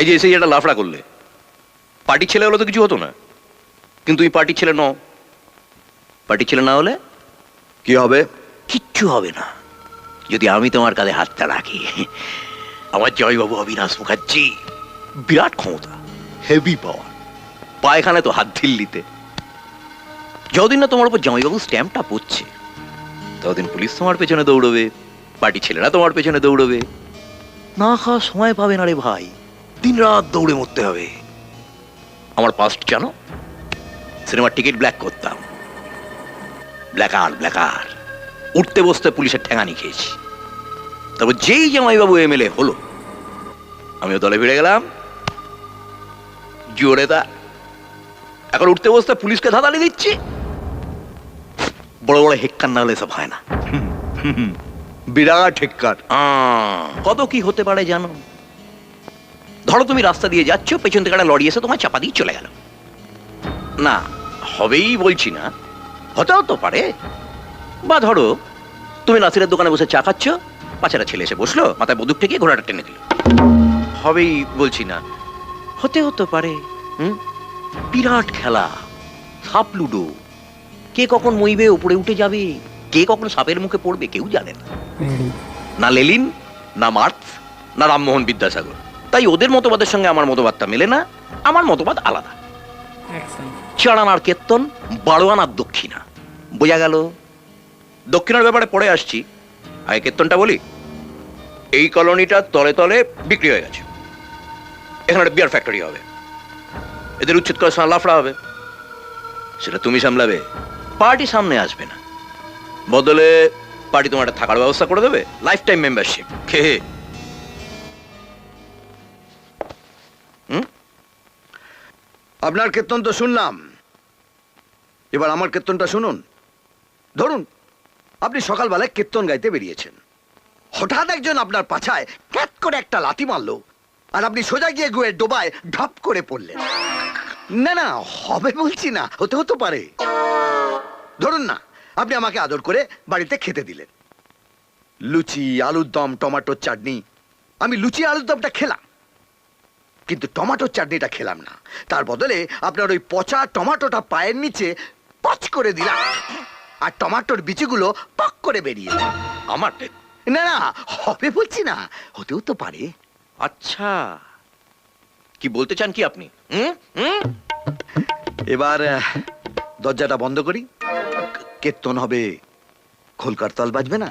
এই যে এসে একটা লাফড়া করলে। পার্টির ছেলে হলে তো কিছু হতো না। কিন্তু তুমি পার্টির ছেলে নও। পার্টির ছেলে না হলে কি হবে? কিচ্ছু হবে না। যদি আমি তোমার কাঁধে হাতটা রাখি, আমার জয়বাবু অবিনাশ মুখার্জি বিরাট ক্ষমতা হেভি পাওয়ার পায়খানে তো হাত দিল্লিতে। যতদিন না তোমার উপর জামাইবাবু স্ট্যাম্পটা পড়ছে, ততদিন পুলিশ তোমার পেছনে দৌড়বে পার্টি ছেলেরা তোমার পেছনে দৌড়বে। না খাওয়া সময় পাবে না রে ভাই। দিন রাত দৌড়ে মরতে হবে। আমার পাস্ট জানো সিনেমার টিকিট ব্ল্যাক করতাম। ব্ল্যাকার ব্ল্যাকার উঠতে বসতে পুলিশের ঠেঙানি খেয়েছি। তারপর যেই জামাইবাবু এমএলএ হলো আমিও দলে ফিরে গেলাম। জোরে তা এখন উঠতে বসতে পুলিশকে ধাঁধালি দিচ্ছি। বড় বড় হেক্কার না হলে সব হয় না। বিরাট ঠেক্কার আহ, কত কি হতে পারে জানো? ধরো তুমি রাস্তা দিয়ে যাচ্ছ পেছন থেকে একটা লরি এসে তোমার চাপা দিয়ে চলে গেল। না হবেই বলছি না হতেও তো পারে। বা ধরো তুমি নাসিরের দোকানে বসে চা খাচ্ছ পাঁচেরা ছেলে এসে বসল মাথায় বন্দুক থেকে ঘোড়াটা টেনে দিল। হবেই বলছি না হতে হতে পারে। হুম? বিরাট খেলা সাপ লুডো। কে কখন মইবে উপরে উঠে যাবে কে কখন সাপের মুখে পড়বে কেউ জানে না। না লেলিন না মার্কস না রামমোহন বিদ্যাসাগর। তাই ওদের মতবাদের সঙ্গে আমার মতবাদটা মেলে না আমার মতবাদ আলাদা। চারানার কেত্তন বারো আনার দক্ষিণা। বোঝা গেল? দক্ষিণার ব্যাপারে পরে আসছি। আগে কেত্তনটা বলি। এই কলোনিটা তলে তলে বিক্রি হয়ে গেছে। এখানে একটা বিয়ার ফ্যাক্টরি হবে। এদের উচ্ছেদ করার সময় লাফড়া হবে। সেটা তুমি সামলাবে। পার্টি সামনে আসবে না। বদলে পার্টি তোমার একটা থাকার ব্যবস্থা করে দেবে। লাইফ টাইম মেম্বারশিপ খেয়ে আপনার কীর্তন তো শুনলাম। এবার আমার কীর্তনটা শুনুন। ধরুন, আপনি সকালবেলায় কীর্তন গাইতে বেরিয়েছেন। হঠাৎ একজন আপনার পাছায় ক্যাট করে একটা লাথি মারলো আর আপনি সোজা গিয়ে গুয়ে ডোবায় ঢপ করে পড়লেন। না না, হবে বলছি না, হতে হতে পারে। ধরুন না, আপনি আমাকে আদর করে বাড়িতে খেতে দিলেন। লুচি আলুর দম টমেটোর চাটনি। আমি লুচি আলুর দমটা খেলাম। কিন্তু টমেটোর চাটনিটা খেলাম না। তার বদলে আপনার ওই পচা টমেটোটা পায়ের নিচে পচ করে দিলাম। আর টমেটোর বিচিগুলো পক করে বেরিয়ে আমার না না হবে বলছি না হতেও তো পারে। আচ্ছা। কি বলতে চান কি আপনি? এবার দরজাটা বন্ধ করি। কীর্তন হবে খোলকার তাল বাজবে না?